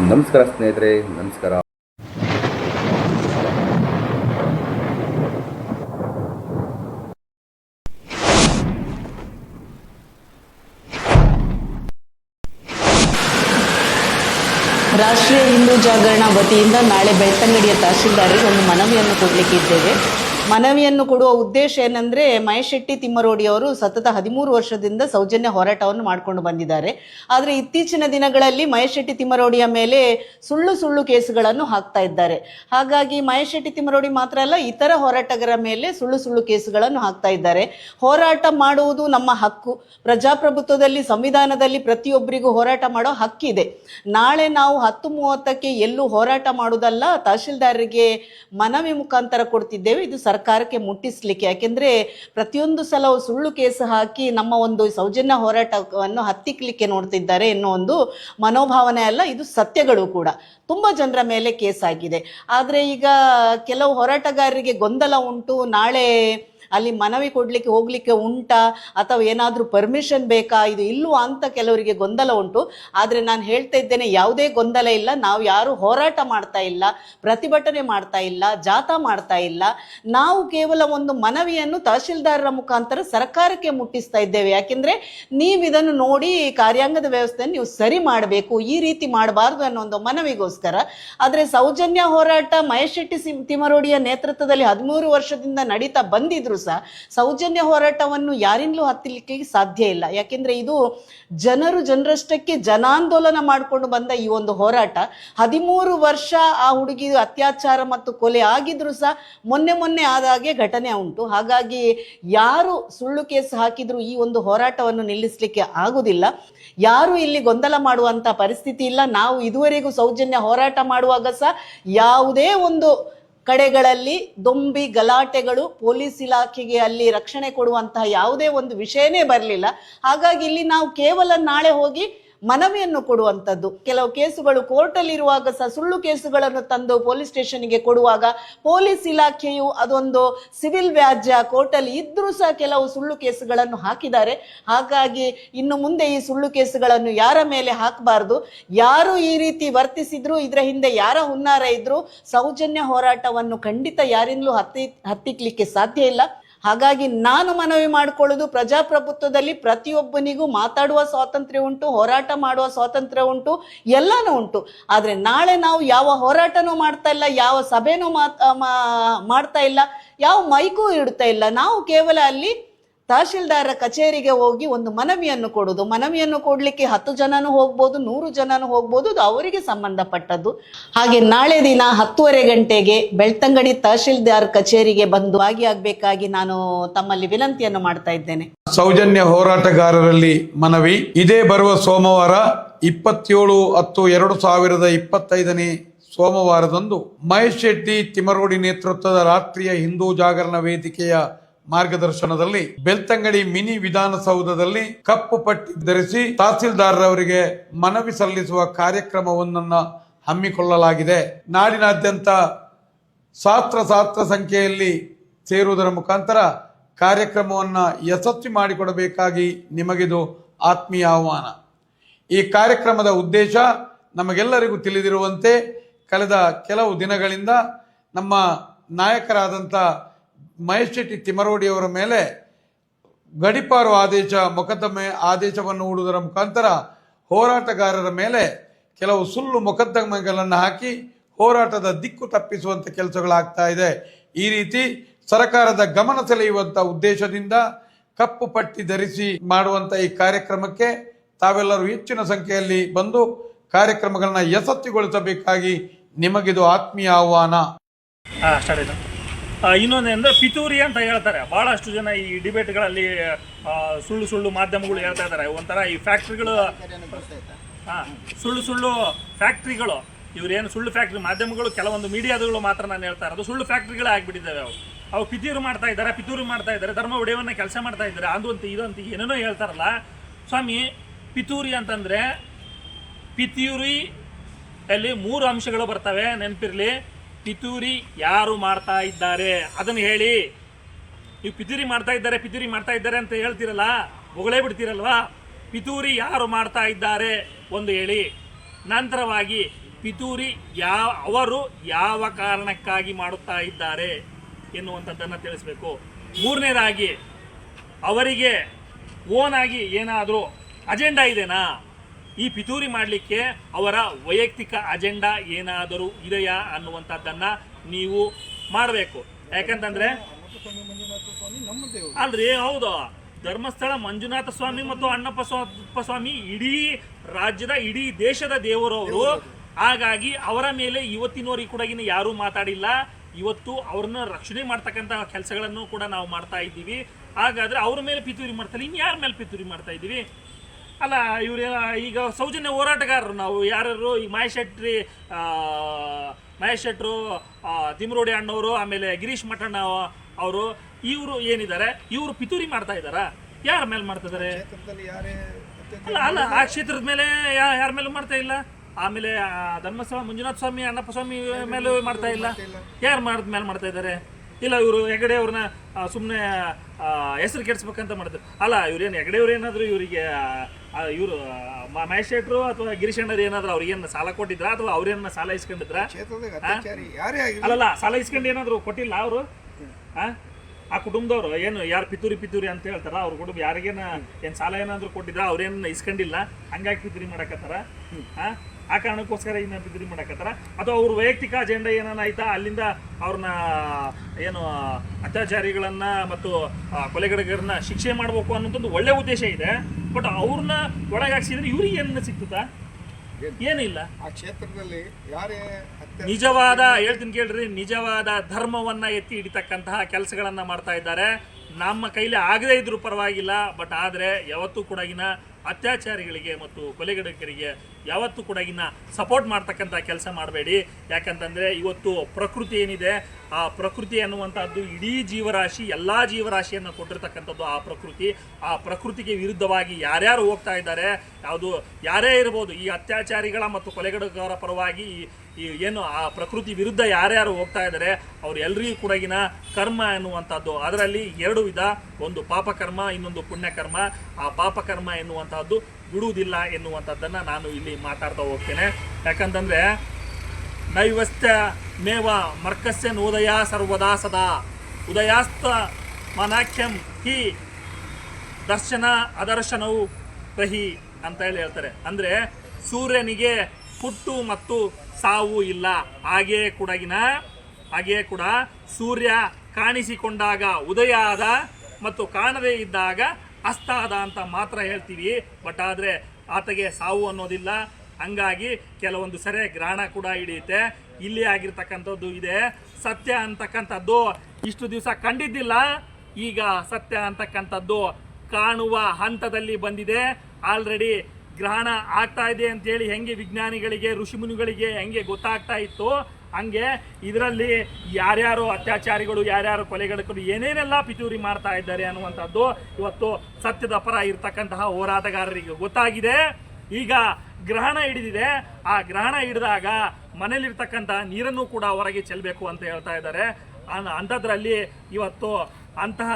ನಮಸ್ಕಾರ ಸ್ನೇಹಿತರೆ ನಮಸ್ಕಾರ. ರಾಷ್ಟ್ರೀಯ ಹಿಂದೂ ಜಾಗರಣ ವತಿಯಿಂದ ನಾಳೆ ಬೆಳ್ತಂಗಡಿಯ ತಹಶೀಲ್ದಾರಿಗೆ ಒಂದು ಮನವಿಯನ್ನು ಕೊಡಲಿಕ್ಕೆ ಇದ್ದೇವೆ. ಮನವಿಯನ್ನು ಕೊಡುವ ಉದ್ದೇಶ ಏನಂದ್ರೆ ಮಹೇಶ್ ಶೆಟ್ಟಿ ತಿಮ್ಮರೋಡಿ ಅವರು ಸತತ ಹದಿಮೂರು ವರ್ಷದಿಂದ ಸೌಜನ್ಯ ಹೋರಾಟವನ್ನು ಮಾಡಿಕೊಂಡು ಬಂದಿದ್ದಾರೆ. ಆದರೆ ಇತ್ತೀಚಿನ ದಿನಗಳಲ್ಲಿ ಮಹೇಶ್ ಶೆಟ್ಟಿ ತಿಮ್ಮರೋಡಿಯ ಮೇಲೆ ಸುಳ್ಳು ಸುಳ್ಳು ಕೇಸುಗಳನ್ನು ಹಾಕ್ತಾ ಇದ್ದಾರೆ. ಹಾಗಾಗಿ ಮಹೇಶ್ ಶೆಟ್ಟಿ ತಿಮ್ಮರೋಡಿ ಮಾತ್ರ ಅಲ್ಲ, ಇತರ ಹೋರಾಟಗಾರರ ಮೇಲೆ ಸುಳ್ಳು ಸುಳ್ಳು ಕೇಸುಗಳನ್ನು ಹಾಕ್ತಾ ಇದ್ದಾರೆ. ಹೋರಾಟ ಮಾಡುವುದು ನಮ್ಮ ಹಕ್ಕು. ಪ್ರಜಾಪ್ರಭುತ್ವದಲ್ಲಿ, ಸಂವಿಧಾನದಲ್ಲಿ ಪ್ರತಿಯೊಬ್ಬರಿಗೂ ಹೋರಾಟ ಮಾಡೋ ಹಕ್ಕಿದೆ ನಾಳೆ ನಾವು ಹತ್ತು ಮೂವತ್ತಕ್ಕೆ ಎಲ್ಲೂ ಹೋರಾಟ ಮಾಡುವುದಲ್ಲ, ತಹಶೀಲ್ದಾರರಿಗೆ ಮನವಿ ಮುಖಾಂತರ ಕೊಡ್ತಿದ್ದೇವೆ. ಇದು ಸರ್ಕಾರಕ್ಕೆ ಮುಟ್ಟಿಸ್ಲಿಕ್ಕೆ, ಯಾಕೆಂದರೆ ಪ್ರತಿಯೊಂದು ಸಲ ಸುಳ್ಳು ಕೇಸು ಹಾಕಿ ನಮ್ಮ ಒಂದು ಸೌಜನ್ಯ ಹೋರಾಟವನ್ನು ಹತ್ತಿಕ್ಲಿಕ್ಕೆ ನೋಡ್ತಿದ್ದಾರೆ ಎನ್ನುವ ಒಂದು ಮನೋಭಾವನೆ ಅಲ್ಲ, ಇದು ಸತ್ಯಗಳು ಕೂಡ. ತುಂಬ ಜನರ ಮೇಲೆ ಕೇಸ್ ಆಗಿದೆ. ಆದರೆ ಈಗ ಕೆಲವು ಹೋರಾಟಗಾರರಿಗೆ ಗೊಂದಲ ಉಂಟು. ನಾಳೆ ಅಲ್ಲಿ ಮನವಿ ಕೊಡಲಿಕ್ಕೆ, ಹೋಗಲಿಕ್ಕೆ ಉಂಟಾ? ಅಥವಾ ಏನಾದರೂ ಪರ್ಮಿಷನ್ ಬೇಕಾ? ಇದು ಇಲ್ವಾ ಅಂತ ಕೆಲವರಿಗೆ ಗೊಂದಲ ಉಂಟು. ಆದರೆ ನಾನು ಹೇಳ್ತಾ ಇದ್ದೇನೆ, ಯಾವುದೇ ಗೊಂದಲ ಇಲ್ಲ. ನಾವು ಯಾರು ಹೋರಾಟ ಮಾಡ್ತಾ ಇಲ್ಲ, ಪ್ರತಿಭಟನೆ ಮಾಡ್ತಾ ಇಲ್ಲ, ಜಾಥಾ ಮಾಡ್ತಾ ಇಲ್ಲ. ನಾವು ಕೇವಲ ಒಂದು ಮನವಿಯನ್ನು ತಹಶೀಲ್ದಾರರ ಮುಖಾಂತರ ಸರ್ಕಾರಕ್ಕೆ ಮುಟ್ಟಿಸ್ತಾ ಇದ್ದೇವೆ. ಯಾಕೆಂದರೆ ನೀವು ಇದನ್ನು ನೋಡಿ ಕಾರ್ಯಾಂಗದ ವ್ಯವಸ್ಥೆಯನ್ನು ನೀವು ಸರಿ ಮಾಡಬೇಕು, ಈ ರೀತಿ ಮಾಡಬಾರ್ದು ಅನ್ನೋ ಒಂದು ಮನವಿಗೋಸ್ಕರ. ಆದರೆ ಸೌಜನ್ಯ ಹೋರಾಟ ಮಹೇಶ್ ಶೆಟ್ಟಿ ತಿಮರೋಡಿಯ ನೇತೃತ್ವದಲ್ಲಿ ಹದಿಮೂರು ವರ್ಷದಿಂದ ನಡೀತಾ ಬಂದಿದ್ರು ಸಹ ಸೌಜನ್ಯ ಹೋರಾಟವನ್ನು ಯಾರಿಂದಲೂ ಹತ್ತಲಿಕ್ಕೆ ಸಾಧ್ಯ ಇಲ್ಲ. ಯಾಕೆಂದ್ರೆ ಇದು ಜನರು ಜನರಷ್ಟಕ್ಕೆ ಜನಾಂದೋಲನ ಮಾಡಿಕೊಂಡು ಬಂದ ಈ ಒಂದು ಹೋರಾಟ. ಹದಿಮೂರು ವರ್ಷ ಆ ಹುಡುಗಿ ಅತ್ಯಾಚಾರ ಮತ್ತು ಕೊಲೆ ಆಗಿದ್ರು ಸಹ ಮೊನ್ನೆ ಮೊನ್ನೆ ಆದಾಗೆ ಘಟನೆ ಉಂಟು. ಹಾಗಾಗಿ ಯಾರು ಸುಳ್ಳು ಕೇಸ್ ಹಾಕಿದ್ರು ಈ ಒಂದು ಹೋರಾಟವನ್ನು ನಿಲ್ಲಿಸಲಿಕ್ಕೆ ಆಗುದಿಲ್ಲ. ಯಾರು ಇಲ್ಲಿ ಗೊಂದಲ ಮಾಡುವಂತ ಪರಿಸ್ಥಿತಿ ಇಲ್ಲ. ನಾವು ಇದುವರೆಗೂ ಸೌಜನ್ಯ ಹೋರಾಟ ಮಾಡುವಾಗ ಸಹ ಯಾವುದೇ ಒಂದು ಕಡೆಗಳಲ್ಲಿ ದೊಂಬಿ ಗಲಾಟೆಗಳು ಪೊಲೀಸ್ ಇಲಾಖೆಗೆ ಅಲ್ಲಿ ರಕ್ಷಣೆ ಕೊಡುವಂತಹ ಯಾವುದೇ ಒಂದು ವಿಷಯನೇ ಬರಲಿಲ್ಲ. ಹಾಗಾಗಿ ಇಲ್ಲಿ ನಾವು ಕೇವಲ ನಾಳೆ ಹೋಗಿ ಮನವಿಯನ್ನು ಕೊಡುವಂಥದ್ದು. ಕೆಲವು ಕೇಸುಗಳು ಕೋರ್ಟಲ್ಲಿರುವಾಗ ಸಹ ಸುಳ್ಳು ಕೇಸುಗಳನ್ನು ತಂದು ಪೊಲೀಸ್ ಸ್ಟೇಷನ್ಗೆ ಕೊಡುವಾಗ ಪೊಲೀಸ್ ಇಲಾಖೆಯು ಅದೊಂದು ಸಿವಿಲ್ ವ್ಯಾಜ್ಯ, ಕೋರ್ಟಲ್ಲಿ ಇದ್ದರೂ ಸಹ ಕೆಲವು ಸುಳ್ಳು ಕೇಸುಗಳನ್ನು ಹಾಕಿದ್ದಾರೆ. ಹಾಗಾಗಿ ಇನ್ನು ಮುಂದೆ ಈ ಸುಳ್ಳು ಕೇಸುಗಳನ್ನು ಯಾರ ಮೇಲೆ ಹಾಕಬಾರ್ದು? ಯಾರು ಈ ರೀತಿ ವರ್ತಿಸಿದ್ರು, ಇದರ ಹಿಂದೆ ಯಾರ ಹುನ್ನಾರ ಇದ್ರು ಸೌಜನ್ಯ ಹೋರಾಟವನ್ನು ಖಂಡಿತ ಯಾರಿಂದಲೂ ಹತ್ತಿ ಹತ್ತಿಕ್ಲಿಕ್ಕೆ ಸಾಧ್ಯ ಇಲ್ಲ. ಹಾಗಾಗಿ ನಾನು ಮನವಿ ಮಾಡಿಕೊಳ್ಳೋದು ಪ್ರಜಾಪ್ರಭುತ್ವದಲ್ಲಿ ಪ್ರತಿಯೊಬ್ಬನಿಗೂ ಮಾತಾಡುವ ಸ್ವಾತಂತ್ರ್ಯ ಉಂಟು, ಹೋರಾಟ ಮಾಡುವ ಸ್ವಾತಂತ್ರ್ಯ ಉಂಟು, ಎಲ್ಲನೂ ಉಂಟು. ಆದರೆ ನಾಳೆ ನಾವು ಯಾವ ಹೋರಾಟನೂ ಮಾಡ್ತಾ ಇಲ್ಲ, ಯಾವ ಸಭೆನೂ ಮಾತಾ ಮಾಡ್ತಾ ಇಲ್ಲ, ಯಾವ ಮೈಕೂ ಇಡ್ತಾ ಇಲ್ಲ. ನಾವು ಕೇವಲ ಅಲ್ಲಿ ತಹಶೀಲ್ದಾರರ ಕಚೇರಿಗೆ ಹೋಗಿ ಒಂದು ಮನವಿಯನ್ನು ಕೊಡೋದು. ಮನವಿಯನ್ನು ಕೊಡ್ಲಿಕ್ಕೆ ಹತ್ತು ಜನನೂ ಹೋಗ್ಬೋದು, ನೂರು ಜನನೂ ಹೋಗ್ಬೋದು, ಅದು ಅವರಿಗೆ ಸಂಬಂಧಪಟ್ಟದ್ದು. ಹಾಗೆ ನಾಳೆ ದಿನ ಹತ್ತುವರೆ ಗಂಟೆಗೆ ಬೆಳ್ತಂಗಡಿ ತಹಶೀಲ್ದಾರ್ ಕಚೇರಿಗೆ ಬಂದು ಭಾಗಿಯಾಗಬೇಕಾಗಿ ನಾನು ತಮ್ಮಲ್ಲಿ ವಿನಂತಿಯನ್ನು ಮಾಡ್ತಾ ಇದ್ದೇನೆ. ಸೌಜನ್ಯ ಹೋರಾಟಗಾರರಲ್ಲಿ ಮನವಿ. ಇದೇ ಬರುವ ಸೋಮವಾರ ಇಪ್ಪತ್ತೇಳು ಹತ್ತು ಎರಡು ಸಾವಿರದ ಇಪ್ಪತ್ತೈದನೇ ಸೋಮವಾರದಂದು ಮಹೇಶ್ ಶೆಟ್ಟಿ ತಿಮರೋಡಿ ನೇತೃತ್ವದ ರಾಷ್ಟ್ರೀಯ ಹಿಂದೂ ಜಾಗರಣ ವೇದಿಕೆಯ ಮಾರ್ಗದರ್ಶನದಲ್ಲಿ ಬೆಳ್ತಂಗಡಿ ಮಿನಿ ವಿಧಾನಸೌಧದಲ್ಲಿ ಕಪ್ಪು ಪಟ್ಟಿ ಧರಿಸಿ ತಹಸೀಲ್ದಾರರವರಿಗೆ ಮನವಿ ಸಲ್ಲಿಸುವ ಕಾರ್ಯಕ್ರಮವೊಂದನ್ನು ಹಮ್ಮಿಕೊಳ್ಳಲಾಗಿದೆ. ನಾಡಿನಾದ್ಯಂತ ಶಾಸ್ತ್ರ ಶಾಸ್ತ್ರ ಸಂಖ್ಯೆಯಲ್ಲಿ ಸೇರುವುದರ ಮುಖಾಂತರ ಕಾರ್ಯಕ್ರಮವನ್ನು ಯಶಸ್ವಿ ಮಾಡಿಕೊಡಬೇಕಾಗಿ ನಿಮಗಿದು ಆತ್ಮೀಯ ಆಹ್ವಾನ. ಈ ಕಾರ್ಯಕ್ರಮದ ಉದ್ದೇಶ ನಮಗೆಲ್ಲರಿಗೂ ತಿಳಿದಿರುವಂತೆ ಕಳೆದ ಕೆಲವು ದಿನಗಳಿಂದ ನಮ್ಮ ನಾಯಕರಾದಂಥ ಮಹೇಶ್ ಶೆಟ್ಟಿ ತಿಮರೋಡಿಯವರ ಮೇಲೆ ಗಡಿಪಾರು ಆದೇಶ, ಮೊಕದ್ದಮೆ ಆದೇಶವನ್ನು ಹೂಡುವುದರ ಮುಖಾಂತರ ಹೋರಾಟಗಾರರ ಮೇಲೆ ಕೆಲವು ಸುಳ್ಳು ಮೊಕದ್ದಮೆಗಳನ್ನು ಹಾಕಿ ಹೋರಾಟದ ದಿಕ್ಕು ತಪ್ಪಿಸುವಂಥ ಕೆಲಸಗಳಾಗ್ತಾ ಇದೆ. ಈ ರೀತಿ ಸರ್ಕಾರದ ಗಮನ ಸೆಳೆಯುವಂಥ ಉದ್ದೇಶದಿಂದ ಕಪ್ಪು ಪಟ್ಟಿ ಧರಿಸಿ ಮಾಡುವಂಥ ಈ ಕಾರ್ಯಕ್ರಮಕ್ಕೆ ತಾವೆಲ್ಲರೂ ಹೆಚ್ಚಿನ ಸಂಖ್ಯೆಯಲ್ಲಿ ಬಂದು ಕಾರ್ಯಕ್ರಮಗಳನ್ನು ಯಶಸ್ವಿಗೊಳಿಸಬೇಕಾಗಿ ನಿಮಗಿದು ಆತ್ಮೀಯ ಆಹ್ವಾನ. ಹಾ ಸ್ಟಾರ್ಟ್ ಇನ್ನೊಂದು ಅಂದರೆ ಪಿತೂರಿ ಅಂತ ಹೇಳ್ತಾರೆ. ಭಾಳಷ್ಟು ಜನ ಈ ಡಿಬೇಟ್ಗಳಲ್ಲಿ ಸುಳ್ಳು ಸುಳ್ಳು ಮಾಧ್ಯಮಗಳು ಹೇಳ್ತಾ ಇದ್ದಾರೆ. ಒಂಥರ ಈ ಫ್ಯಾಕ್ಟ್ರಿಗಳು ಹಾಂ ಸುಳ್ಳು ಸುಳ್ಳು ಫ್ಯಾಕ್ಟ್ರಿಗಳು. ಇವ್ರೇನು ಸುಳ್ಳು ಫ್ಯಾಕ್ಟ್ರಿ ಮಾಧ್ಯಮಗಳು, ಕೆಲವೊಂದು ಮೀಡಿಯಾದಗಳು ಮಾತ್ರ ನಾನು ಹೇಳ್ತಾ ಇರೋದು. ಸುಳ್ಳು ಫ್ಯಾಕ್ಟ್ರಿಗಳೇ ಆಗಿಬಿಟ್ಟಿದ್ದಾವೆ ಅವು. ಅವು ಪಿತೂರು ಮಾಡ್ತಾ ಇದ್ದಾರೆ, ಪಿತೂರು ಮಾಡ್ತಾ ಇದ್ದಾರೆ, ಧರ್ಮ ಒಡೆಯವನ್ನ ಕೆಲಸ ಮಾಡ್ತಾ ಇದ್ದಾರೆ. ಅದು ಅಂತ ಇದಂತ ಏನೇನೋ ಹೇಳ್ತಾರಲ್ಲ. ಸ್ವಾಮಿ, ಪಿತೂರಿ ಅಂತಂದರೆ ಪಿತೂರಿ ಅಲ್ಲಿ ಮೂರು ಅಂಶಗಳು ಬರ್ತವೆ. ನೆನಪಿರ್ಲಿ. ಪಿತೂರಿ ಯಾರು ಮಾಡ್ತಾ ಇದ್ದಾರೆ? ಅದನ್ನು ಹೇಳಿ. ನೀವು ಪಿತೂರಿ ಮಾಡ್ತಾ ಇದ್ದಾರೆ, ಪಿತೂರಿ ಮಾಡ್ತಾ ಇದ್ದಾರೆ ಅಂತ ಹೇಳ್ತೀರಲ್ಲ? ಹೊಗಳೇ ಬಿಡ್ತೀರಲ್ವಾ? ಪಿತೂರಿ ಯಾರು ಮಾಡ್ತಾ ಇದ್ದಾರೆ? ಒಂದು ಹೇಳಿ. ನಂತರವಾಗಿ ಪಿತೂರಿ ಯಾವ ಅವರು ಯಾವ ಕಾರಣಕ್ಕಾಗಿ ಮಾಡುತ್ತಾ ಇದ್ದಾರೆ ಎನ್ನುವಂಥದ್ದನ್ನು ತಿಳಿಸ್ಬೇಕು. ಮೂರನೇದಾಗಿ ಅವರಿಗೆ ಓನಾಗಿ ಏನಾದರೂ ಅಜೆಂಡಾ ಇದೆನಾ? ಈ ಪಿತೂರಿ ಮಾಡಲಿಕ್ಕೆ ಅವರ ವೈಯಕ್ತಿಕ ಅಜೆಂಡಾ ಏನಾದರೂ ಇದೆಯಾ ಅನ್ನುವಂಥದ್ದನ್ನು ನೀವು ಮಾಡಬೇಕು. ಯಾಕಂತಂದ್ರೆ ಅಲ್ರಿ, ಹೌದು. ಧರ್ಮಸ್ಥಳ ಮಂಜುನಾಥ ಸ್ವಾಮಿ ಮತ್ತು ಅಣ್ಣಪ್ಪ ಸ್ವ- ಸ್ವಾಮಿ ಇಡೀ ರಾಜ್ಯದ, ಇಡೀ ದೇಶದ ದೇವರು ಅವರು ಹಾಗಾಗಿ ಅವರ ಮೇಲೆ ಇವತ್ತಿನವರಿಗೆ ಕೂಡ ಇನ್ನು ಯಾರೂ ಮಾತಾಡಿಲ್ಲ. ಇವತ್ತು ಅವ್ರನ್ನ ರಕ್ಷಣೆ ಮಾಡ್ತಕ್ಕಂಥ ಕೆಲಸಗಳನ್ನು ಕೂಡ ನಾವು ಮಾಡ್ತಾ ಇದ್ದೀವಿ. ಹಾಗಾದ್ರೆ ಅವ್ರ ಮೇಲೆ ಪಿತೂರಿ ಮಾಡ್ತಾರೆ ಇನ್ನು ಯಾರ ಮೇಲೆ ಪಿತೂರಿ ಮಾಡ್ತಾ ಇದ್ದೀವಿ? ಅಲ್ಲ, ಇವ್ರು ಈಗ ಸೌಜನ್ಯ ಹೋರಾಟಗಾರರು ನಾವು ಯಾರು ಈ ಮಹೇಶ್ ಶೆಟ್ಟಿ ಮಹೇಶ್ ಶೆಟ್ರು ತಿಮ್ರೋಡಿ ಅಣ್ಣವರು, ಆಮೇಲೆ ಗಿರೀಶ್ ಮಠಣ್ಣ ಅವರು, ಇವರು ಏನಿದ್ದಾರೆ? ಇವರು ಪಿತೂರಿ ಮಾಡ್ತಾ ಇದ್ದಾರಾ? ಯಾರ ಮೇಲೆ ಮಾಡ್ತಾ ಇದ್ದಾರೆ? ಅಲ್ಲ ಅಲ್ಲ, ಆ ಕ್ಷೇತ್ರದ ಮೇಲೆ ಯಾರ ಮೇಲೂ ಮಾಡ್ತಾ ಇಲ್ಲ. ಆಮೇಲೆ ಧರ್ಮಸ್ಥಳ, ಮಂಜುನಾಥ ಸ್ವಾಮಿ, ಅಣ್ಣಪ್ಪ ಸ್ವಾಮಿ ಮೇಲೂ ಮಾಡ್ತಾ ಇಲ್ಲ. ಯಾರು ಮಾಡಿದ ಮೇಲೆ ಮಾಡ್ತಾ ಇದ್ದಾರೆ? ಇಲ್ಲ ಇವರು ಹೆಗಡೆ ಅವ್ರನ್ನ ಸುಮ್ಮನೆ ಹೆಸರು ಕೆಡಿಸ್ಬೇಕಂತ ಮಾಡಿದ್ರು. ಅಲ್ಲ ಇವ್ರೇನು ಹೆಗಡೆ ಅವ್ರು ಏನಾದ್ರು ಇವರಿಗೆ ಇವರು ಮಹೇಶ್ ಶೆಟ್ರು ಅಥವಾ ಗಿರೀಶ್ ಅಣ್ಣರು ಏನಾದ್ರು ಅವ್ರಿಗೇನು ಸಾಲ ಕೊಟ್ಟಿದ್ರ ಅಥವಾ ಅವ್ರೇನ ಸಾಲ ಇಸ್ಕೊಂಡಿದ್ರಾ? ಅಲ್ಲಲ್ಲ ಸಾಲ ಇಸ್ಕೊಂಡು ಏನಾದ್ರು ಕೊಟ್ಟಿಲ್ಲ ಅವರು? ಆ? ಕುಟುಂಬದವರು ಏನು ಯಾರು ಪಿತೂರಿ ಪಿತೂರಿ ಅಂತ ಹೇಳ್ತಾರ ಅವ್ರ ಕುಟುಂಬ ಯಾರಿಗೇನ ಏನ್ ಸಾಲ ಏನಾದ್ರು ಕೊಟ್ಟಿದ್ರ ಅವ್ರೇನು ಇಸ್ಕೊಂಡಿಲ್ಲ ಹಂಗಾಗಿ ಪಿತೂರಿ ಮಾಡಕತ್ತಾರ? ಆ? ಕಾರಣಕ್ಕೋಸ್ಕರ ಇನ್ನ ಬಿದ್ರಿ ಮಾಡಕತ್ತಾರ? ಅಥವಾ ಅವ್ರ ವೈಯಕ್ತಿಕ ಅಜೆಂಡಾ ಏನಾನ ಆಯ್ತಾ? ಅಲ್ಲಿಂದ ಅವ್ರನ್ನ ಏನು ಅತ್ಯಾಚಾರಿಗಳನ್ನ ಮತ್ತು ಕೊಲೆಗಡಗರನ್ನ ಶಿಕ್ಷೆ ಮಾಡ್ಬೇಕು ಅನ್ನೋದೊಂದು ಒಳ್ಳೆ ಉದ್ದೇಶ ಇದೆ. ಬಟ್ ಅವ್ರನ್ನ ಒಳಗಾಕ್ಸಿದ್ರೆ ಇವ್ರಿಗೆ ಏನ ಸಿಕ್ತದ ಏನಿಲ್ಲ. ಆ ಕ್ಷೇತ್ರದಲ್ಲಿ ಯಾರೇ ನಿಜವಾದ ಹೇಳ್ತೀನಿ ಕೇಳ್ರಿ ನಿಜವಾದ ಧರ್ಮವನ್ನ ಎತ್ತಿ ಹಿಡಿತಕ್ಕಂತಹ ಕೆಲಸಗಳನ್ನ ಮಾಡ್ತಾ ಇದ್ದಾರೆ. ನಮ್ಮ ಕೈಲಿ ಆಗದೇ ಇದ್ರೂ ಪರವಾಗಿಲ್ಲ ಬಟ್ ಆದರೆ ಯಾವತ್ತೂ ಕೂಡಗಿನ ಅತ್ಯಾಚಾರಿಗಳಿಗೆ ಮತ್ತು ಕೊಲೆಗಡಕರಿಗೆ ಯಾವತ್ತೂ ಕೂಡಗಿನ ಸಪೋರ್ಟ್ ಮಾಡ್ತಕ್ಕಂಥ ಕೆಲಸ ಮಾಡಬೇಡಿ. ಯಾಕಂತಂದರೆ ಇವತ್ತು ಪ್ರಕೃತಿ ಏನಿದೆ, ಆ ಪ್ರಕೃತಿ ಅನ್ನುವಂಥದ್ದು ಇಡೀ ಜೀವರಾಶಿ, ಎಲ್ಲ ಜೀವರಾಶಿಯನ್ನು ಕೊಟ್ಟಿರ್ತಕ್ಕಂಥದ್ದು ಆ ಪ್ರಕೃತಿ. ಆ ಪ್ರಕೃತಿಗೆ ವಿರುದ್ಧವಾಗಿ ಯಾರ್ಯಾರು ಹೋಗ್ತಾ ಇದ್ದಾರೆ, ಯಾವುದು, ಯಾರೇ ಇರ್ಬೋದು, ಈ ಅತ್ಯಾಚಾರಿಗಳ ಮತ್ತು ಕೊಲೆಗಡಕರ ಪರವಾಗಿ ಈ- ಏನು ಆ ಪ್ರಕೃತಿ ವಿರುದ್ಧ ಯಾರ್ಯಾರು ಹೋಗ್ತಾ ಇದ್ದಾರೆ, ಅವ್ರು ಎಲ್ರಿಗೂ ಕೂಡಗಿನ ಕರ್ಮ ಎನ್ನುವಂಥದ್ದು ಅದರಲ್ಲಿ ಎರಡು ವಿಧ, ಒಂದು ಪಾಪಕರ್ಮ, ಇನ್ನೊಂದು ಪುಣ್ಯಕರ್ಮ. ಆ ಪಾಪಕರ್ಮ ಎನ್ನುವಂತಹದ್ದು ಬಿಡುವುದಿಲ್ಲ ಎನ್ನುವಂಥದ್ದನ್ನು ನಾನು ಇಲ್ಲಿ ಮಾತಾಡ್ತಾ ಹೋಗ್ತೇನೆ. ಯಾಕಂತಂದ್ರೆ ನೈವಸ್ತ್ಯ ಮೇವ ಮರ್ಕಸ್ಯನ್ ನೋದಯ ಸರ್ವದಾ ಸದಾ. ಉದಯಾಸ್ತ ಮನಾಖ್ಯಂ ಹಿ ದರ್ಶನ ಅದರ್ಶನವು ರಹಿ ಅಂತ ಹೇಳಿ ಹೇಳ್ತಾರೆ. ಅಂದ್ರೆ, ಸೂರ್ಯನಿಗೆ ಹುಟ್ಟು ಮತ್ತು ಸಾವು ಇಲ್ಲ. ಹಾಗೆಯೇ ಕೂಡಗಿನ ಹಾಗೆಯೇ ಕೂಡ ಸೂರ್ಯ ಕಾಣಿಸಿಕೊಂಡಾಗ ಉದಯ ಆದ ಮತ್ತು ಕಾಣದೇ ಇದ್ದಾಗ ಅಸ್ತ ಅದ ಅಂತ ಮಾತ್ರ ಹೇಳ್ತೀವಿ. ಬಟ್ ಆದರೆ ಆತಗೆ ಸಾವು ಅನ್ನೋದಿಲ್ಲ. ಹಂಗಾಗಿ ಕೆಲವೊಂದು ಸರಿ ಗ್ರಹಣ ಕೂಡ ಹಿಡಿಯುತ್ತೆ. ಇಲ್ಲಿ ಆಗಿರ್ತಕ್ಕಂಥದ್ದು ಇದೆ. ಸತ್ಯ ಅಂತಕ್ಕಂಥದ್ದು ಇಷ್ಟು ದಿವಸ ಕಂಡಿದ್ದಿಲ್ಲ. ಈಗ ಸತ್ಯ ಅಂತಕ್ಕಂಥದ್ದು ಕಾಣುವ ಹಂತದಲ್ಲಿ ಬಂದಿದೆ. ಆಲ್ರೆಡಿ ಗ್ರಹಣ ಆಗ್ತಾ ಇದೆ ಅಂತೇಳಿ ಹೆಂಗೆ ವಿಜ್ಞಾನಿಗಳಿಗೆ, ಋಷಿಮುನಿಗಳಿಗೆ ಹೆಂಗೆ ಗೊತ್ತಾಗ್ತಾ ಇತ್ತು. ಹಂಗೆ ಇದರಲ್ಲಿ ಯಾರ್ಯಾರು ಅತ್ಯಾಚಾರಿಗಳು, ಯಾರ್ಯಾರು ಕೊಲೆಗಳು ಏನೇನೆಲ್ಲ ಪಿತೂರಿ ಮಾಡ್ತಾ ಇದ್ದಾರೆ ಅನ್ನುವಂಥದ್ದು ಇವತ್ತು ಸತ್ಯದ ಪರ ಇರ್ತಕ್ಕಂತಹ ಹೋರಾಟಗಾರರಿಗೆ ಗೊತ್ತಾಗಿದೆ. ಈಗ ಗ್ರಹಣ ಹಿಡಿದಿದೆ. ಆ ಗ್ರಹಣ ಹಿಡಿದಾಗ ಮನೇಲಿರ್ತಕ್ಕಂಥ ನೀರನ್ನು ಕೂಡ ಹೊರಗೆ ಚೆಲ್ಲಬೇಕು ಅಂತ ಹೇಳ್ತಾ ಇದ್ದಾರೆ. ಅಂಥದ್ರಲ್ಲಿ ಇವತ್ತು ಅಂತಹ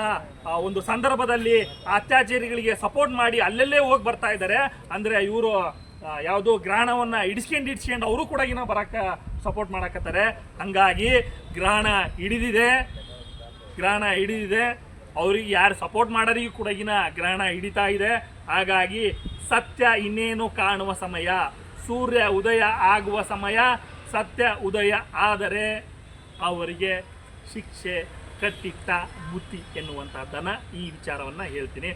ಒಂದು ಸಂದರ್ಭದಲ್ಲಿ ಅತ್ಯಾಚಾರಿಗಳಿಗೆ ಸಪೋರ್ಟ್ ಮಾಡಿ ಅಲ್ಲಲ್ಲೇ ಹೋಗಿ ಬರ್ತಾ ಇದ್ದಾರೆ. ಅಂದರೆ ಇವರು ಯಾವುದು ಗ್ರಹಣವನ್ನು ಇಡಿಸ್ಕೊಂಡು ಇಡ್ಸ್ಕೊಂಡು ಅವರು ಕೂಡ ಏನೋ ಬರಕ್ಕೆ ಸಪೋರ್ಟ್ ಮಾಡಕತ್ತಾರೆ. ಹಂಗಾಗಿ ಗ್ರಹಣ ಹಿಡಿದಿದೆ. ಗ್ರಹಣ ಹಿಡಿದಿದೆ. ಅವ್ರಿಗೆ ಯಾರು ಸಪೋರ್ಟ್ ಮಾಡೋರಿಗೂ ಕೂಡ ಈಗಿನ ಗ್ರಹಣ ಹಿಡಿತಾ ಇದೆ. ಹಾಗಾಗಿ ಸತ್ಯ ಇನ್ನೇನು ಕಾಣುವ ಸಮಯ? ಸೂರ್ಯ ಉದಯ ಆಗುವ ಸಮಯ. ಸತ್ಯ ಉದಯ ಆದರೆ ಅವರಿಗೆ ಶಿಕ್ಷೆ, ಕಟ್ಟಿಟ್ಟ ಬುತ್ತಿ ಎನ್ನುವಂಥದ್ದನ್ನು ಈ ವಿಚಾರವನ್ನು ಹೇಳ್ತೀನಿ.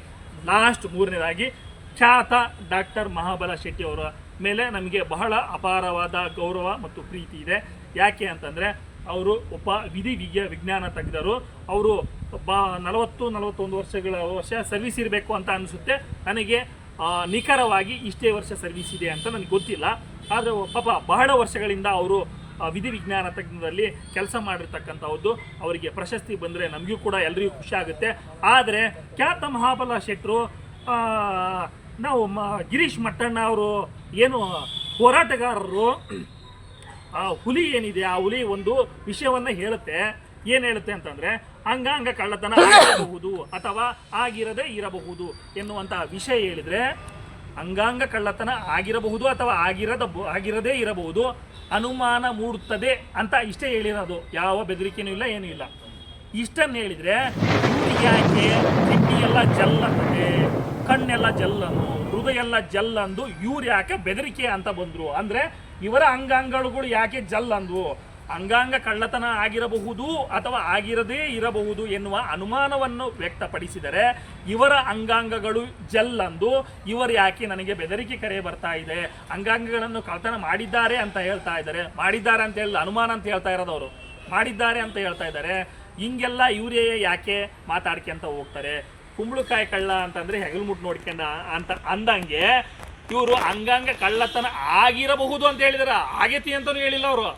ಲಾಸ್ಟ್ ಮೂರನೇದಾಗಿ ಖ್ಯಾತ ಡಾಕ್ಟರ್ ಮಹಾಬಲ ಶೆಟ್ಟಿ ಅವರ ಮೇಲೆ ನಮಗೆ ಬಹಳ ಅಪಾರವಾದ ಗೌರವ ಮತ್ತು ಪ್ರೀತಿ ಇದೆ. ಯಾಕೆ ಅಂತಂದರೆ, ಅವರು ಒಬ್ಬ ವಿಧಿ ವಿಜ್ಞ, ವಿಜ್ಞಾನ ತೆಗೆದರು ಅವರು ಒಬ್ಬ ನಲವತ್ತು, ನಲವತ್ತೊಂದು ವರ್ಷಗಳ ವರ್ಷ ಸರ್ವಿಸ್ ಇರಬೇಕು ಅಂತ ಅನಿಸುತ್ತೆ. ನನಗೆ ನಿಖರವಾಗಿ ಇಷ್ಟೇ ವರ್ಷ ಸರ್ವಿಸ್ ಇದೆ ಅಂತ ನನಗೆ ಗೊತ್ತಿಲ್ಲ. ಆದರೆ ಪಾಪ ಬಹಳ ವರ್ಷಗಳಿಂದ ಅವರು ವಿಧಿ ವಿಜ್ಞಾನ ತಜ್ಞರಲ್ಲಿ ಕೆಲಸ ಮಾಡಿರ್ತಕ್ಕಂಥದ್ದು ಅವರಿಗೆ ಪ್ರಶಸ್ತಿ ಬಂದರೆ ನಮಗೂ ಕೂಡ ಎಲ್ರಿಗೂ ಖುಷಿ ಆಗುತ್ತೆ. ಆದರೆ, ಖ್ಯಾತ ಮಹಾಬಲ ಶೆಟ್ಟರು ನಾವು ಮ, ಗಿರೀಶ್ ಮಟ್ಟಣ್ಣ ಅವರು ಏನು ಹೋರಾಟಗಾರರು, ಆ ಹುಲಿ ಏನಿದೆ, ಆ ಹುಲಿ ಒಂದು ವಿಷಯವನ್ನ ಹೇಳುತ್ತೆ. ಏನು ಹೇಳುತ್ತೆ ಅಂತಂದ್ರೆ, ಅಂಗಾಂಗ ಕಳ್ಳತನ ಆಗಿರಬಹುದು ಅಥವಾ ಆಗಿರದೇ ಇರಬಹುದು ಎನ್ನುವಂತಹ ವಿಷಯ ಹೇಳಿದ್ರೆ, ಅಂಗಾಂಗ ಕಳ್ಳತನ ಆಗಿರಬಹುದು ಅಥವಾ ಆಗಿರದ ಆಗಿರದೇ ಇರಬಹುದು, ಅನುಮಾನ ಮೂಡುತ್ತದೆ ಅಂತ ಇಷ್ಟೇ ಹೇಳಿರೋದು. ಯಾವ ಬೆದರಿಕೆನೂ ಇಲ್ಲ, ಏನೂ ಇಲ್ಲ. ಇಷ್ಟನ್ನು ಹೇಳಿದ್ರೆ ಯಾಕೆ ಕಿಡ್ನಿ ಎಲ್ಲ ಜಲ್ಲ ಕಣ್ಣೆಲ್ಲ ಜಲ್ಲನು ಹೃದಯ ಎಲ್ಲ ಜಲ್ಲಂದು, ಇವ್ರು ಯಾಕೆ ಬೆದರಿಕೆ ಅಂತ ಬಂದ್ರು? ಅಂದ್ರೆ ಇವರ ಅಂಗಾಂಗಗಳು ಯಾಕೆ ಜಲ್ಲಂದವು? ಅಂಗಾಂಗ ಕಳ್ಳತನ ಆಗಿರಬಹುದು ಅಥವಾ ಆಗಿರದೇ ಇರಬಹುದು ಎನ್ನುವ ಅನುಮಾನವನ್ನು ವ್ಯಕ್ತಪಡಿಸಿದರೆ, ಇವರ ಅಂಗಾಂಗಗಳು ಜಲ್ಲಂದು, ಇವರು ಯಾಕೆ ನನಗೆ ಬೆದರಿಕೆ ಕರೆ ಬರ್ತಾ ಇದೆ, ಅಂಗಾಂಗಗಳನ್ನು ಕಳ್ಳತನ ಮಾಡಿದ್ದಾರೆ ಅಂತ ಹೇಳ್ತಾ ಇದ್ದಾರೆ, ಮಾಡಿದ್ದಾರೆ ಅಂತ ಹೇಳಿ ಅನುಮಾನ ಅಂತ ಹೇಳ್ತಾ ಇರೋದವರು ಮಾಡಿದ್ದಾರೆ ಅಂತ ಹೇಳ್ತಾ ಇದ್ದಾರೆ. ಹಿಂಗೆಲ್ಲ ಇವರೇ ಯಾಕೆ ಮಾತಾಡ್ಕೊಂತ ಹೋಗ್ತಾರೆ? ಕುಂಬಳಕಾಯಿ ಕಳ್ಳ ಅಂತಂದ್ರೆ ಹೆಗಲು ಮುಟ್ಟು ನೋಡ್ಕೊಂಡ ಅಂತ ಅಂದಂಗೆ ಇವರು ಅಂಗಾಂಗ ಕಳ್ಳತನ ಆಗಿರಬಹುದು ಅಂತ ಹೇಳಿದಾರ. ಆಗೈತಿ ಅಂತಲೂ ಹೇಳಿಲ್ಲ ಅವರು.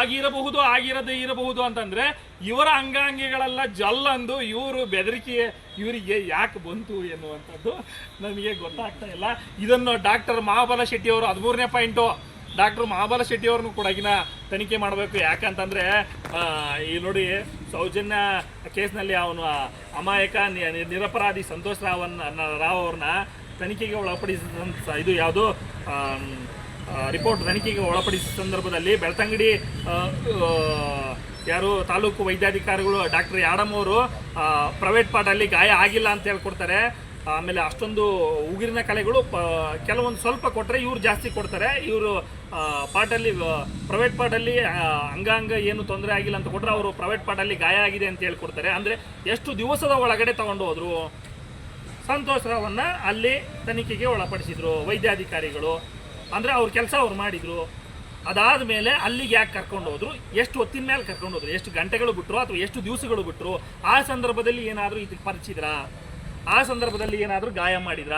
ಆಗಿರಬಹುದು, ಆಗಿರದೇ ಇರಬಹುದು ಅಂತಂದ್ರೆ ಇವರ ಅಂಗಾಂಗಿಗಳೆಲ್ಲ ಜಲ್ಲಂದು ಇವರು ಬೆದರಿಕೆ, ಇವರಿಗೆ ಯಾಕೆ ಬಂತು ಎನ್ನುವಂಥದ್ದು ನನಗೆ ಗೊತ್ತಾಗ್ತಾ ಇಲ್ಲ. ಇದನ್ನು ಡಾಕ್ಟರ್ ಮಹಾಬಲ ಶೆಟ್ಟಿ ಅವರು ಹದಿಮೂರನೇ ಪಾಯಿಂಟು. ಡಾಕ್ಟರ್ ಮಹಾಬಲ ಶೆಟ್ಟಿ ಅವ್ರನ್ನು ಕೂಡ ತನಿಖೆ ಮಾಡಬೇಕು. ಯಾಕಂತಂದರೆ ಈ ನೋಡಿ ಸೌಜನ್ಯ ಕೇಸ್ನಲ್ಲಿ ಅವನು ಅಮಾಯಕ ನಿರಪರಾಧಿ ಸಂತೋಷ್ ರಾವನ್ನ ರಾವ್ ಅವ್ರನ್ನ ತನಿಖೆಗೆ ಒಳಪಡಿಸಿದಂಥ ಇದು ಯಾವುದು? ರಿಪೋರ್ಟ್ ತನಿಖೆಗೆ ಒಳಪಡಿಸಿದ ಸಂದರ್ಭದಲ್ಲಿ ಬೆಳ್ತಂಗಡಿ ಯಾರು ತಾಲೂಕು ವೈದ್ಯಾಧಿಕಾರಿಗಳು ಡಾಕ್ಟರ್ ಯಾಡಮ್ ಅವರು ಪ್ರೈವೇಟ್ ಪಾರ್ಟಲ್ಲಿ ಗಾಯ ಆಗಿಲ್ಲ ಅಂತ ಹೇಳ್ಕೊಡ್ತಾರೆ. ಆಮೇಲೆ ಅಷ್ಟೊಂದು ಉಗಿರಿನ ಕಲೆಗಳು ಪ- ಕೆಲವೊಂದು ಸ್ವಲ್ಪ ಕೊಟ್ಟರೆ ಇವ್ರು ಜಾಸ್ತಿ ಕೊಡ್ತಾರೆ. ಇವರು ಪಾಟಲ್ಲಿ ಪ್ರೈವೇಟ್ ಪಾರ್ಟಲ್ಲಿ ಅಂಗಾಂಗ ಏನು ತೊಂದರೆ ಆಗಿಲ್ಲ ಅಂತ ಕೊಟ್ಟರೆ ಅವರು ಪ್ರೈವೇಟ್ ಪಾಟಲ್ಲಿ ಗಾಯ ಆಗಿದೆ ಅಂತ ಹೇಳ್ಕೊಡ್ತಾರೆ. ಅಂದರೆ ಎಷ್ಟು ದಿವಸದ ಒಳಗಡೆ ತಗೊಂಡು ಹೋದರು, ಸಂತೋಷವನ್ನು ಅಲ್ಲಿ ತನಿಖೆಗೆ ಒಳಪಡಿಸಿದರು, ವೈದ್ಯಾಧಿಕಾರಿಗಳು. ಅಂದರೆ ಅವ್ರ ಕೆಲಸ ಅವ್ರು ಮಾಡಿದರು. ಅದಾದ ಮೇಲೆ ಅಲ್ಲಿಗೆ ಯಾಕೆ ಕರ್ಕೊಂಡು ಹೋದ್ರು? ಎಷ್ಟು ಹೊತ್ತಿನ ಮೇಲೆ ಕರ್ಕೊಂಡು ಹೋದ್ರು? ಎಷ್ಟು ಗಂಟೆಗಳು ಬಿಟ್ಟರು ಅಥವಾ ಎಷ್ಟು ದಿವಸಗಳು ಬಿಟ್ಟರು ಆ ಸಂದರ್ಭದಲ್ಲಿ ಏನಾದರೂ ಇದಕ್ಕೆ ಪರಿಚಿದ್ರಾ? ಆ ಸಂದರ್ಭದಲ್ಲಿ ಏನಾದರೂ ಗಾಯ ಮಾಡಿದ್ರ?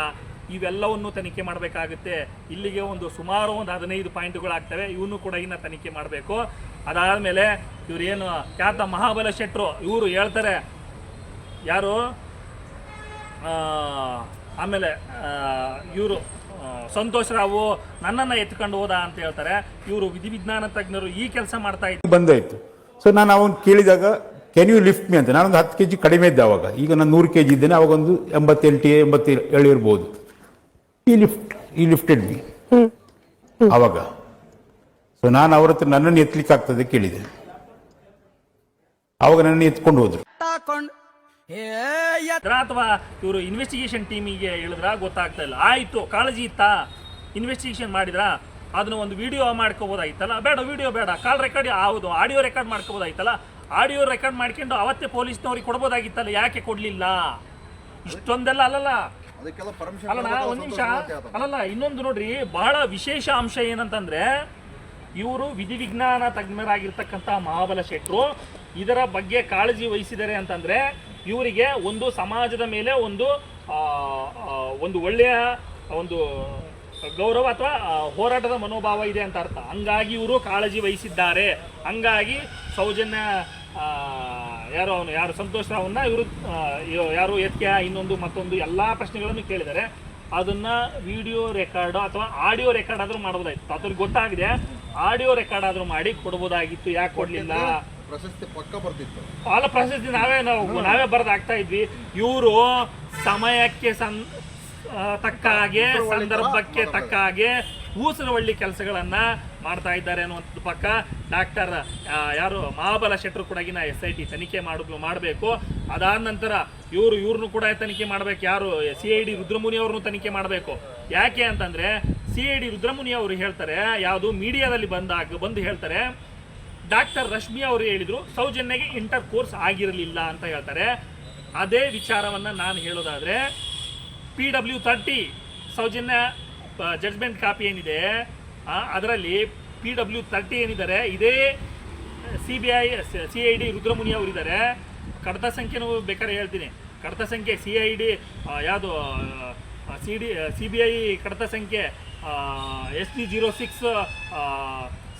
ಇವೆಲ್ಲವನ್ನು ತನಿಖೆ ಮಾಡಬೇಕಾಗುತ್ತೆ. ಇಲ್ಲಿಗೆ ಒಂದು ಸುಮಾರು ಒಂದು ಹದಿನೈದು ಪಾಯಿಂಟ್ಗಳಾಗ್ತವೆ. ಇವನ್ನು ಕೂಡ ಇನ್ನು ತನಿಖೆ ಮಾಡಬೇಕು. ಅದಾದಮೇಲೆ ಇವರೇನು ಖ್ಯಾತ ಮಹಾಬಲ ಶೆಟ್ರು, ಇವರು ಹೇಳ್ತಾರೆ. ಯಾರು? ಆಮೇಲೆ ಇವರು ಸಂತೋಷ್ ರಾವು ನನ್ನನ್ನು ಎತ್ಕೊಂಡು ಹೋದ ಅಂತ ಹೇಳ್ತಾರೆ. ಇವರು ವಿಧಿವಿಜ್ಞಾನ ತಜ್ಞರು ಈ ಕೆಲಸ ಮಾಡ್ತಾ ಇದ್ದಾರೆ ಬಂದಾಯ್ತು. ಸೊ ನಾನು ಅವನು ಕೇಳಿದಾಗ ಕ್ಯಾನ್ ಯು ಲಿಫ್ಟ್ ಮಿ ಅಂತ. ನಾನೊಂದು ಹತ್ತು ಕೆ ಜಿ ಕಡಿಮೆ ಇದ್ದೆ ಅವಾಗ. ಈಗ ನಾನು ನೂರು ಕೆ ಜಿ ಇದ್ದೇನೆ ಅವಾಗ ಒಂದು ಎಂಬತ್ತೆಂಟು ಎಂಬತ್ತೇಳು ಇರ್ಬೋದು ಈ ಲಿಫ್ಟ್ ಈ ಲಿಫ್ಟೆಡ್ ಮಿ ಅವಾಗ. ಸೊ ನಾನು ಅವ್ರ ಹತ್ರ ನನ್ನನ್ನು ಎತ್ತಲಿಕ್ಕೆ ಆಗ್ತದೆ ಕೇಳಿದೆ. ಅವಾಗ ನನ್ನನ್ನು ಎತ್ಕೊಂಡು ಹೋದ್ರು. ಅಥವಾ ಇವರು ಇನ್ವೆಸ್ಟಿಗೇಷನ್ ಟೀಮಿಗೆ ಹೇಳಿದ್ರ? ಗೊತ್ತಾಗ್ತಾ ಇಲ್ಲ. ಆಯ್ತು ಕಾಳಜಿ ಇತ್ತಾ? ಇನ್ವೆಸ್ಟಿಗೇಷನ್ ಮಾಡಿದ್ರ? ಅದನ್ನ ಒಂದು ವಿಡಿಯೋ ಮಾಡ್ಕೋಬೋದಾಗಿತ್ತಲ್ಲ ಬೇಡ ವಿಡಿಯೋ ಬೇಡ. ಕಾಲ್ ರೆಕಾರ್ಡ್ ಹೌದು ಆಡಿಯೋ ರೆಕಾರ್ಡ್ ಮಾಡ್ಕೋಬೋದಾಗಿತ್ತಲ್ಲ ಆಡಿಯೋ ರೆಕಾರ್ಡ್ ಮಾಡ್ಕೊಂಡು ಅವತ್ತೇ ಪೊಲೀಸ್ನವ್ರಿಗೆ ಕೊಡ್ಬೋದಾಗಿತ್ತಲ್ಲ ಯಾಕೆ ಕೊಡ್ಲಿಲ್ಲ? ಇಷ್ಟೊಂದೆಲ್ಲ ಅಲ್ಲಲ್ಲ. ಅಲ್ಲಣ್ಣ ಒಂದ್ ನಿಮಿಷ. ಅಲ್ಲಲ್ಲ ಇನ್ನೊಂದು ನೋಡ್ರಿ ಬಹಳ ವಿಶೇಷ ಅಂಶ ಏನಂತಂದ್ರೆ ಇವರು ವಿಧಿವಿಜ್ಞಾನ ತಜ್ಞರಾಗಿರ್ತಕ್ಕಂಥ ಮಹಾಬಲ ಶೆಟ್ರು. ಇದರ ಬಗ್ಗೆ ಕಾಳಜಿ ವಹಿಸಿದರೆ ಅಂತಂದ್ರೆ ಇವರಿಗೆ ಒಂದು ಸಮಾಜದ ಮೇಲೆ ಒಂದು ಒಂದು ಒಳ್ಳೆಯ ಒಂದು ಗೌರವ ಅಥವಾ ಹೋರಾಟದ ಮನೋಭಾವ ಇದೆ ಅಂತ ಅರ್ಥ. ಹಂಗಾಗಿ ಇವರು ಕಾಳಜಿ ವಹಿಸಿದ್ದಾರೆ. ಹಂಗಾಗಿ ಸೌಜನ್ಯ ಯಾರು ಅವನು ಯಾರು ಸಂತೋಷ್ ರಾವನ್ನ ಇವರು ಯಾರು ಎತ್ಕೆ ಇನ್ನೊಂದು ಮತ್ತೊಂದು ಎಲ್ಲಾ ಪ್ರಶ್ನೆಗಳನ್ನು ಕೇಳಿದ್ದಾರೆ. ಅದನ್ನ ವಿಡಿಯೋ ರೆಕಾರ್ಡ್ ಅಥವಾ ಆಡಿಯೋ ರೆಕಾರ್ಡ್ ಆದ್ರೂ ಮಾಡ್ಬೋದಾಯ್ತು ಅದ್ರಲ್ಲಿ ಗೊತ್ತಾಗಿದೆ. ಆಡಿಯೋ ರೆಕಾರ್ಡ್ ಆದ್ರೂ ಮಾಡಿ ಕೊಡ್ಬೋದಾಗಿತ್ತು. ಯಾಕೆ ಕೊಡ್ಲಿಲ್ಲ? ಪ್ರಶಸ್ತಿ ಪಕ್ಕ ಬರ್ತಿತ್ತು. ಅಲ್ಲ ಪ್ರಶಸ್ತಿ ನಾವೇ ನಾವು ನಾವೇ ಬರ್ದಾಗ್ತಾ ಇದ್ವಿ. ಇವರು ಸಮಯಕ್ಕೆ ಸನ್ ತಕ್ಕ ಹಾಗೆ ಸಂದರ್ಭಕ್ಕೆ ತಕ್ಕ ಹಾಗೆ ಊಸರವಳ್ಳಿ ಕೆಲಸಗಳನ್ನ ಮಾಡ್ತಾ ಇದ್ದಾರೆ ಅನ್ನುವಂಥದ್ದು ಪಕ್ಕ. ಡಾಕ್ಟರ್ ಯಾರು, ಮಹಾಬಲ ಶೆಟ್ಟರು ಕೂಡ ಎಸ್ ಐ ಟಿ ತನಿಖೆ ಮಾಡ, ಮಾಡಬೇಕು. ಅದಾದ ನಂತರ ಇವರು, ಇವ್ರನ್ನು ಕೂಡ ತನಿಖೆ ಮಾಡಬೇಕು. ಯಾರು, ಸಿ ಐ ಡಿ ರುದ್ರಮುನಿ ಅವ್ರನ್ನು ತನಿಖೆ ಮಾಡಬೇಕು. ಯಾಕೆ ಅಂತಂದ್ರೆ, ಸಿ ಐ ಡಿ ರುದ್ರಮುನಿ ಅವರು ಹೇಳ್ತಾರೆ, ಯಾವುದು ಮೀಡಿಯಾದಲ್ಲಿ ಬಂದಾಗ, ಬಂದು ಹೇಳ್ತಾರೆ, ಡಾಕ್ಟರ್ ರಶ್ಮಿ ಅವರು ಹೇಳಿದ್ರು, ಸೌಜನ್ಯಗೆ ಇಂಟರ್ ಕೋರ್ಸ್ ಆಗಿರಲಿಲ್ಲ ಅಂತ ಹೇಳ್ತಾರೆ. ಅದೇ ವಿಚಾರವನ್ನ ನಾನು ಹೇಳೋದಾದ್ರೆ, P W thirty Soujanya judgement copy ಏನಿದೆ ಅದರಲ್ಲಿ ಪಿ ಡಬ್ಲ್ಯೂ ತರ್ಟಿ ಏನಿದ್ದಾರೆ, ಇದೇ C B I C I D Rudramuni ಅವರಿದ್ದಾರೆ. ಕಡತ ಸಂಖ್ಯೆನೂ ಬೇಕಾದ್ರೆ ಹೇಳ್ತೀನಿ. ಕಡತ ಸಂಖ್ಯೆ ಸಿ ಐ ಡಿ ಯಾವುದು C D C B I ಕಡತ ಸಂಖ್ಯೆ S D zero six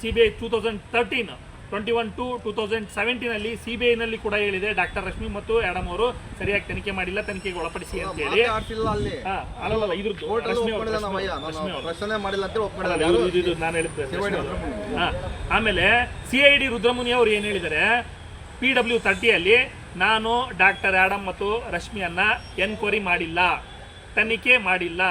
C B I two thousand thirteen twenty one to two thousand ಸೆವೆಂಟಿನಲ್ಲಿ C B ಐನಲ್ಲಿ ಕೂಡ ಹೇಳಿದೆ ಡಾಕ್ಟರ್ ರಶ್ಮಿ ಮತ್ತು ಆಡಮ್ ಅವರು ಸರಿಯಾಗಿ ತನಿಖೆ ಮಾಡಿಲ್ಲ ತನಿಖೆಗೆ ಒಳಪಡಿಸಿ ಅಂತ ಹೇಳಿ ಅಲ್ಲಲ್ಲ ರಶ್ಮಿ ನಾನು. ಆಮೇಲೆ ಸಿ ಐ ಡಿ ರುದ್ರಮುನಿ ಅವರು ಏನು ಹೇಳಿದ್ದಾರೆ ಪಿ ಡಬ್ಲ್ಯೂ ತರ್ಟಿಯಲ್ಲಿ ನಾನು ಡಾಕ್ಟರ್ ಆಡಮ್ ಮತ್ತು ರಶ್ಮಿಯನ್ನ ಎನ್ಕ್ವೈರಿ ಮಾಡಿಲ್ಲ. ತನಿಖೆ ಮಾಡಿಲ್ಲ.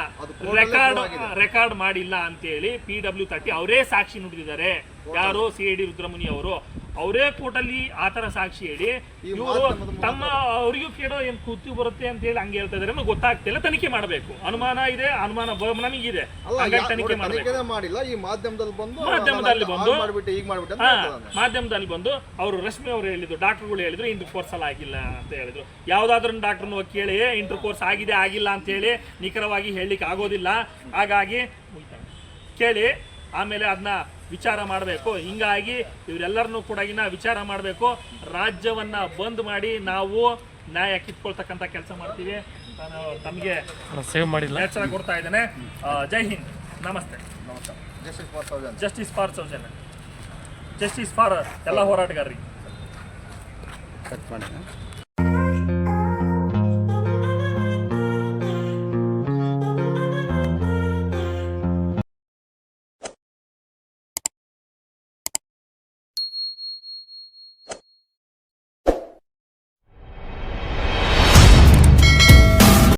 ರೆಕಾರ್ಡ್ ರೆಕಾರ್ಡ್ ಮಾಡಿಲ್ಲ ಅಂತೇಳಿ ಪಿ ಡಬ್ಲ್ಯೂ ತರ್ಟಿ ಅವರೇ ಸಾಕ್ಷಿ ನುಡಿದಿದ್ದಾರೆ. ಯಾರು ಸಿ ಐ ಡಿ ರುದ್ರಮುನಿ ಅವರು. ಅವರೇ ಕೋರ್ಟಲ್ಲಿ ಆತರ ಸಾಕ್ಷಿ ಹೇಳಿ ಇವರು ತಮ್ಮ ಅವರಿಗೂ ಕೇಳೋ ಏನ್ ಕೂತಿ ಬರುತ್ತೆ ಅಂತ ಹೇಳಿ ಹಂಗೆ ಹೇಳ್ತಾ ಇದಾರೆ ನಮ್ಗೆ ಗೊತ್ತಾಗ್ತಿಲ್ಲ ತನಿಖೆ ಮಾಡಬೇಕು. ಅನುಮಾನ ಇದೆ ಅನುಮಾನ ನಮಗಿದೆ. ಹಾಗಾಗಿ ತನಿಖೆ ಮಾಡಬೇಕು. ಮಾಡಿಲ್ಲ ಈ ಮಾಧ್ಯಮದಲ್ಲಿ ಬಂದು ಮಾಧ್ಯಮದಲ್ಲಿ ಬಂದು- ಮಾಡ್ಬಿಟ್ಟೆ ಈಗ ಮಾಡ್ಬಿಟ್ಟೆ ಮಾಧ್ಯಮದಲ್ಲಿ ಬಂದು ಅವರು ರಶ್ಮಿ ಅವರು ಹೇಳಿದ್ರು ಡಾಕ್ಟರ್ಗಳು ಹೇಳಿದ್ರು ಇಂಟರ್ ಕೋರ್ಸ್ ಅಲ್ಲಿ ಆಗಿಲ್ಲ ಅಂತ ಹೇಳಿದ್ರು. ಯಾವ್ದಾದ್ರು ಡಾಕ್ಟರ್ನ ಕೇಳಿ ಇಂಟರ್ ಕೋರ್ಸ್ ಆಗಿದೆ ಆಗಿಲ್ಲ ಅಂತ ಹೇಳಿ ನಿಖರವಾಗಿ ಹೇಳಲಿಕ್ಕೆ ಆಗೋದಿಲ್ಲ. ಹಾಗಾಗಿ ಕೇಳಿ ಆಮೇಲೆ ಅದನ್ನ ವಿಚಾರ ಮಾಡಬೇಕು. ಹಿಂಗಾಗಿ ಇವರೆಲ್ಲರನ್ನೂ ಕೂಡ ಇನ್ನ ವಿಚಾರ ಮಾಡಬೇಕು. ರಾಜ್ಯವನ್ನ ಬಂದ್ ಮಾಡಿ ನಾವು ನ್ಯಾಯ ಕಿತ್ಕೊಳ್ತಕ್ಕಂಥ ಕೆಲಸ ಮಾಡ್ತೀವಿ. ನಾನು ತಮಗೆ ಸೇವ್ ಮಾಡಿಲ್ಲ. ಎಚ್ಚರ ಕೊಡ್ತಾ ಇದ್ದೇನೆ. ಜೈ ಹಿಂದ್. ನಮಸ್ತೆ. ನಮಸ್ಕಾರ justice for Soujan justice for Soujanya. Justice for ಎಲ್ಲ ಹೋರಾಟಗಾರರಿಗೆ ಕಟ್ ಮಾಡಿ